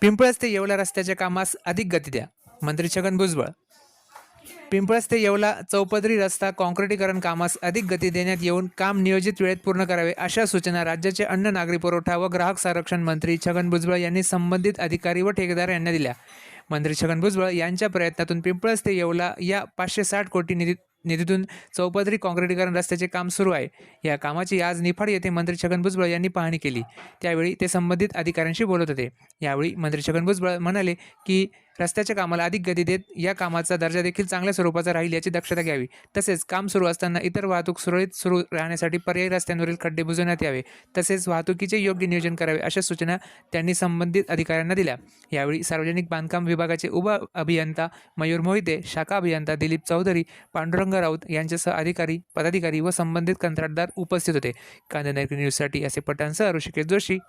पिंपळस ते येवला रस्त्याच्या कामास अधिक गती द्या. मंत्री छगन भुजबळ. पिंपळस ते येवला चौपदरी रस्ता काँक्रिटीकरण कामास अधिक गती देण्यात येऊन काम नियोजित वेळेत पूर्ण करावे अशा सूचना राज्याचे अन्न नागरी पुरवठा व ग्राहक संरक्षण मंत्री छगन भुजबळ यांनी संबंधित अधिकारी व ठेकेदार यांना दिल्या. मंत्री छगन भुजबळ यांच्या प्रयत्नातून पिंपळस ते येवला या पाचशे साठ कोटी निधी निधीतून चौपदरी काँक्रिटीकरण रस्त्याचे काम सुरू आहे. या कामाची आज निफाड येथे मंत्री छगन भुजबळ यांनी पाहणी केली. त्यावेळी ते संबंधित अधिकाऱ्यांशी बोलत होते. यावेळी मंत्री छगन भुजबळ म्हणाले की रस्त्याच्या कामाला अधिक गती देत या कामाचा दर्जा देखील चांगल्या स्वरूपाचा राहील याची दक्षता घ्यावी. तसेच काम सुरू असताना इतर वाहतूक सुरळीत सुरू राहण्यासाठी पर्यायी रस्त्यांवरील खड्डे बुजवण्यात यावे. तसेच वाहतुकीचे योग्य नियोजन करावे अशा सूचना त्यांनी संबंधित अधिकाऱ्यांना दिल्या. यावेळी सार्वजनिक बांधकाम विभागाचे उप अभियंता मयूर मोहिते शाखा अभियंता दिलीप चौधरी पांडुरंग राऊत यांच्यासह अधिकारी पदाधिकारी व संबंधित कंत्राटदार उपस्थित होते. कांदेनगर न्यूजसाठी असे पटांसह ऋषिकेश जोशी.